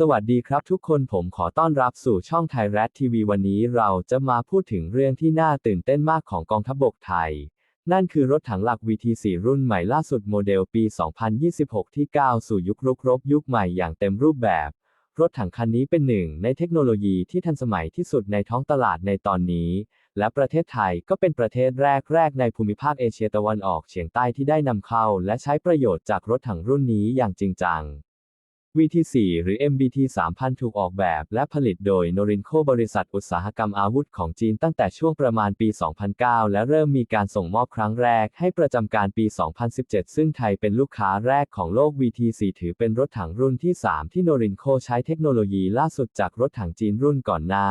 สวัสดีครับทุกคนผมขอต้อนรับสู่ช่องไทยแรดทีวีวันนี้เราจะมาพูดถึงเรื่องที่น่าตื่นเต้นมากของกองทัพบบกไทย นั่นคือรถถังหลัก VT4 รุ่นใหม่ล่าสุดโมเดลปี 2026 ที่ก้าวสู่ยุครุกรบยุคใหม่อย่างเต็มรูปแบบ รถถังคันนี้เป็นหนึ่งในเทคโนโลยีที่ทันสมัยที่สุดในท้องตลาดในตอนนี้ และประเทศไทยก็เป็นประเทศแรกๆในภูมิภาคเอเชียตะวันออกเฉียงใต้ที่ได้นำเข้า และใช้ประโยชน์จากรถถังรุ่นนี้อย่างจริงจัง VT4 หรือ MBT 3000 ถูกออกแบบและผลิตโดย Norinco บริษัทอุตสาหกรรมอาวุธของจีนตั้งแต่ช่วงประมาณปี 2009 และเริ่มมีการส่งมอบครั้งแรกให้ประจำการปี 2017 ซึ่งไทยเป็นลูกค้าแรกของโลก VT4 ถือเป็นรถถังรุ่นที่ 3 ที่ Norinco ใช้เทคโนโลยีล่าสุดจากรถถังจีนรุ่นก่อนหน้า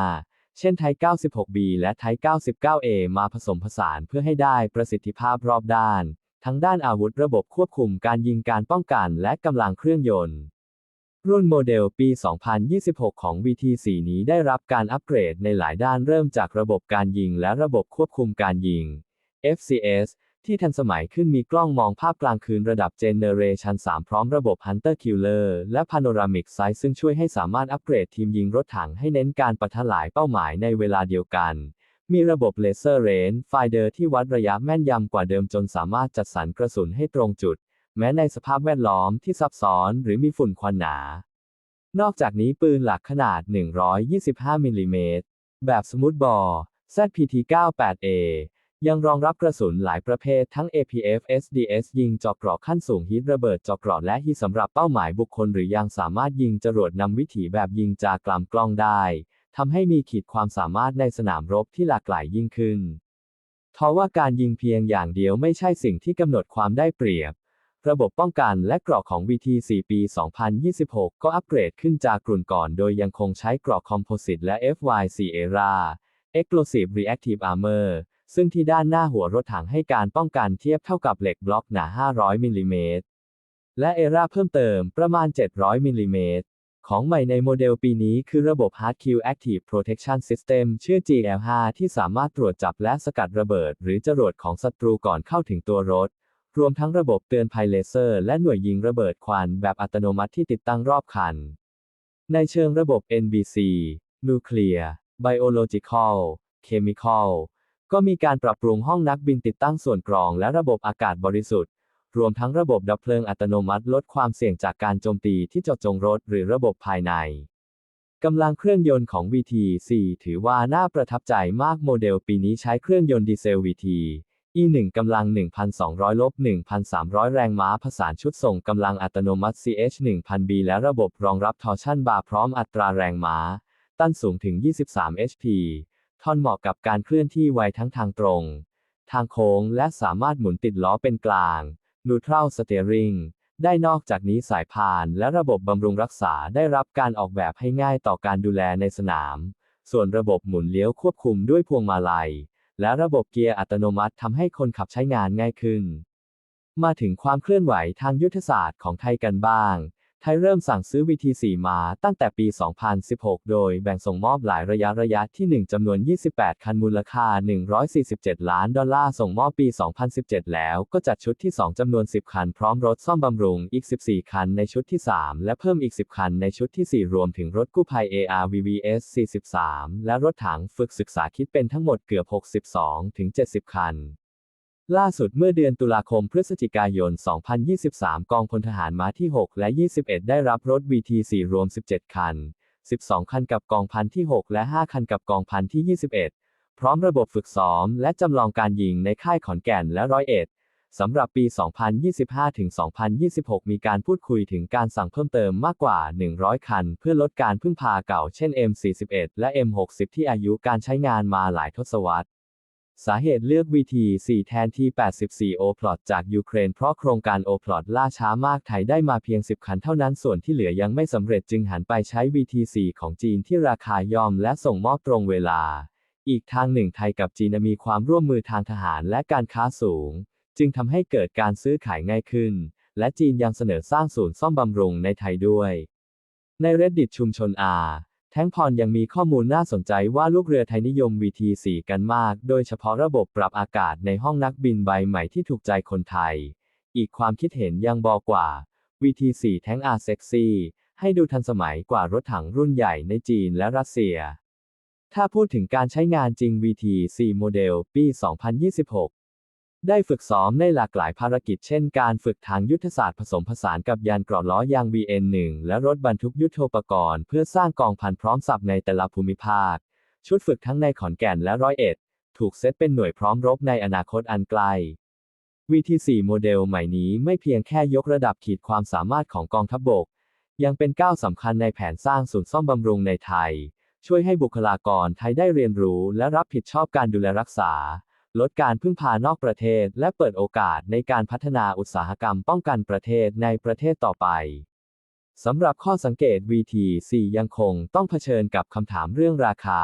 เช่นไทย 96B และไทย 99A มาผสมผสานเพื่อให้ได้ประสิทธิภาพรอบด้าน ทั้งด้านอาวุธระบบควบคุมการยิงการป้องกันและกำลังเครื่องยนต์ รุ่นโมเดลปี 2026 ของ VT4 นี้ได้รับการอัปเกรดในหลายด้านเริ่มจากระบบการยิงและระบบควบคุมการยิง FCS ที่ทันสมัยขึ้นมีกล้องมองภาพกลางคืนระดับ Generation 3 พร้อมระบบ Hunter Killer และ Panoramic Sight ซึ่งช่วยให้สามารถอัปเกรดทีมยิงรถถังให้เน้นการปะทะหลายเป้าหมายในเวลาเดียวกัน มีระบบ Laser Range Finder ที่วัดระยะแม่นยำกว่าเดิมจนสามารถจัดสรรกระสุนให้ตรงจุด แม้ในสภาพแวดล้อมที่ซับซ้อนหรือมีฝุ่นควันหนา นอกจากนี้ปืนหลักขนาด 125 มิลลิเมตร แบบสมูทบอ ZPT-98A ยังรองรับกระสุนหลายประเภททั้ง APF SDS ยิงจาะเกราะขั้นสูงฮิตระเบิดจาะเกราะและฮีสำหรับเป้าหมายบุคคลหรือยังสามารถยิงจรวดนำวิถีแบบยิงจากกลำกล้องได้ทำให้มีขีดความสามารถในสนามรบที่หลากหลายยิ่งขึ้นทว่าการยิงเพียงอย่างเดียวไม่ใช่สิ่งที่กำหนดความได้เปรียบ ระบบป้องกันและเกราะของ VT4 ปี 2026 ก็อัปเกรดขึ้นจากกลุ่นก่อน โดยยังคงใช้เกราะคอมโพสิตและ FY4 ERA Explosive Reactive Armor ซึ่งที่ด้านหน้าหัวรถถังให้การป้องกันเทียบเท่ากับเหล็กบล็อกหนา 500 มิลลิเมตร และเอราเพิ่มเติมประมาณ 700 มิลลิเมตร ของใหม่ในโมเดลปีนี้คือระบบ Hard Kill Active Protection System ชื่อ GL5 ที่สามารถตรวจจับและสกัดระเบิด หรือจรวดของศัตรูก่อนเข้าถึงตัวรถ รวมทั้งระบบเตือนภัยเลเซอร์ และหน่วยยิงระเบิดควันแบบอัตโนมัติที่ติดตั้งรอบคัน ในเชิงระบบ NBC Nuclear Biological Chemical ก็มีการปรับปรุงห้องนักบินติดตั้งส่วนกรองและระบบอากาศบริสุทธิ์ รวมทั้งระบบดับเพลิงอัตโนมัติลดความเสี่ยงจากการโจมตีที่เจาะจงรถหรือระบบภายในกำลังเครื่องยนต์ของ VT4 ถือว่าน่าประทับใจมากโมเดลปีนี้ใช้เครื่องยนต์ดีเซล VT E1 กำลัง 1,200 ลบ 1,300 แรงม้าผสานชุดส่งกำลังอัตโนมัติ CH1000B และระบบรองรับทอร์ชันบาร์พร้อมอัตราแรงม้าต้านสูงถึง 23 HP ท่อนเหมาะกับการเคลื่อนที่ไวทั้งทางตรง ทางโค้งและสามารถหมุนติดล้อเป็นกลาง Neutral Steering ได้นอกจากนี้สายพานและระบบบำรุงรักษาได้รับการออกแบบให้ง่ายต่อการดูแลในสนาม ส่วนระบบหมุนเลี้ยวควบคุมด้วยพวงมาลัย และระบบเกียร์อัตโนมัติทำให้คนขับใช้งานง่ายขึ้น มาถึงความเคลื่อนไหวทางยุทธศาสตร์ของไทยกันบ้าง ทยเริ่มสั่งซื้อ VT4 มาตั้งแต่ปี 2016 โดยแบ่งส่งมอบหลายระยะระยะที่ 1 จำนวน 28 คันมูลค่า 147 ล้านดอลลาร์ ส่งมอบปี 2017 แล้วก็จัดชุดที่ 2 จำนวน 10 คัน พร้อมรถซ่อมบำรุงอีก 14 คันในชุดที่ 3 และเพิ่มอีก 10 คันในชุดที่ 4 รวมถึงรถกู้ภัย ARVVS 43 และรถถังฝึกศึกษาคิดเป็นทั้งหมดเกือบ 62-70 คัน ล่าสุดเมื่อเดือนตุลาคมพฤศจิกายน 2023 กองพลทหารม้าที่ 6 และ 21 ได้รับรถ VT4 รวม 17 คัน 12 คันกับกองพันที่ 6 และ 5 คันกับกองพันที่ 21 พร้อมระบบฝึกซ้อม และจำลองการยิงในค่ายขอนแก่นและร้อยเอ็ดสำหรับปี 2025-2026 มีการพูดคุยถึงการสั่งเพิ่มเติมมากกว่า 100 คัน เพื่อลดการพึ่งพาเก่าเช่น M41 และ M60 ที่อายุการใช้งานมาหลายทศวรรษ สาเหตุเลือก VT4 แทนที84 O-Plot จากยูเครนเพราะโครงการ O-Plot ล่าช้ามากไทยได้มาเพียง 10 คันเท่านั้นส่วนที่เหลือยังไม่สำเร็จจึงหันไปใช้ VT4 ของจีนที่ราคายอมและส่งมอบตรงเวลา อีกทางหนึ่งไทยกับจีนมีความร่วมมือทางทหารและการค้าสูง จึงทำให้เกิดการซื้อขายง่ายขึ้น และจีนยังเสนอสร้างศูนย์ซ่อมบำรุงในไทยด้วย ใน Reddit ชุมชนอา แท้งพรยังมีข้อมูลน่าสนใจว่าลูกเรือไทยนิยม VT4 กันมาก โดยเฉพาะระบบปรับอากาศในห้องนักบินใบใหม่ที่ถูกใจคนไทย อีกความคิดเห็นยังบอกว่า VT4 แท้งอาเซ็กซี่ให้ดูทันสมัยกว่ารถถังรุ่นใหญ่ในจีนและรัสเซีย ถ้าพูดถึงการใช้งานจริง VT4 โมเดลปี 2026 ได้ฝึกซ้อมในหลากหลายภารกิจเช่นการฝึกทางยุทธศาสตร์ผสมผสานกับยานเกราะล้อยาง VN1 และรถบรรทุกยุทโธปกรณ์เพื่อสร้างกองพันพร้อมสับในแต่ละภูมิภาค ชุดฝึกทั้งในขอนแก่นและร้อยเอ็ด ถูกเซตเป็นหน่วยพร้อมรบในอนาคตอันไกล VT4 โมเดลใหม่นี้ไม่เพียงแค่ยกระดับขีดความสามารถของกองทัพบกยังเป็นก้าวสำคัญในแผนสร้างศูนย์ซ่อมบำรุงในไทย ช่วยให้บุคลากรไทยได้เรียนรู้และรับผิดชอบการดูแลรักษา ลดการพึ่งพานอกประเทศ และเปิดโอกาสในการพัฒนาอุตสาหกรรมป้องกันประเทศในประเทศต่อไปสำหรับข้อสังเกต VT4 ยังคงต้องเผชิญกับคำถามเรื่องราคา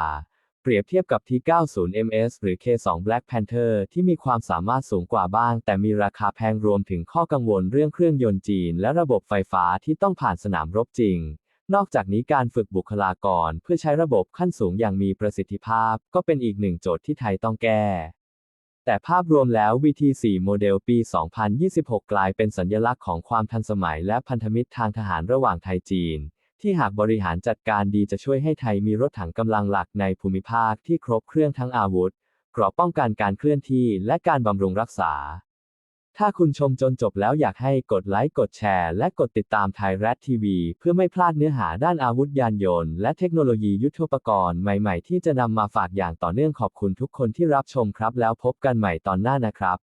เปรียบเทียบกับ T90 MS หรือ K2 Black Panther ที่มีความสามารถสูงกว่าบ้าง แต่มีราคาแพงรวมถึงข้อกังวลเรื่องเครื่องยนต์จีน และระบบไฟฟ้าที่ต้องผ่านสนามรบจริง นอกจากนี้การฝึกบุคลากรเพื่อใช้ระบบขั้นสูงอย่างมีประสิทธิภาพ ก็เป็นอีกหนึ่งโจทย์ที่ไทยต้องแก้ แต่ภาพรวมแล้ว VT4 โมเดลปี 2026 กลายเป็นสัญลักษณ์ของความทันสมัยและพันธมิตรทางทหารระหว่างไทยจีน ที่หากบริหารจัดการดีจะช่วยให้ไทยมีรถถังกำลังหลักในภูมิภาคที่ครบเครื่องทั้งอาวุธเกราะป้องกันการเคลื่อนที่และการบำรุงรักษา ถ้าคุณชมจนจบแล้วอยากให้กดไลค์กดแชร์ และกดติดตามไทยรัฐทีวี เพื่อไม่พลาดเนื้อหาด้านอาวุธยานยนต์ และเทคโนโลยียุทโธปกรณ์ใหม่ๆ ที่จะนำมาฝากอย่างต่อเนื่องขอบคุณทุกคนที่รับชมครับ แล้วพบกันใหม่ตอนหน้านะครับ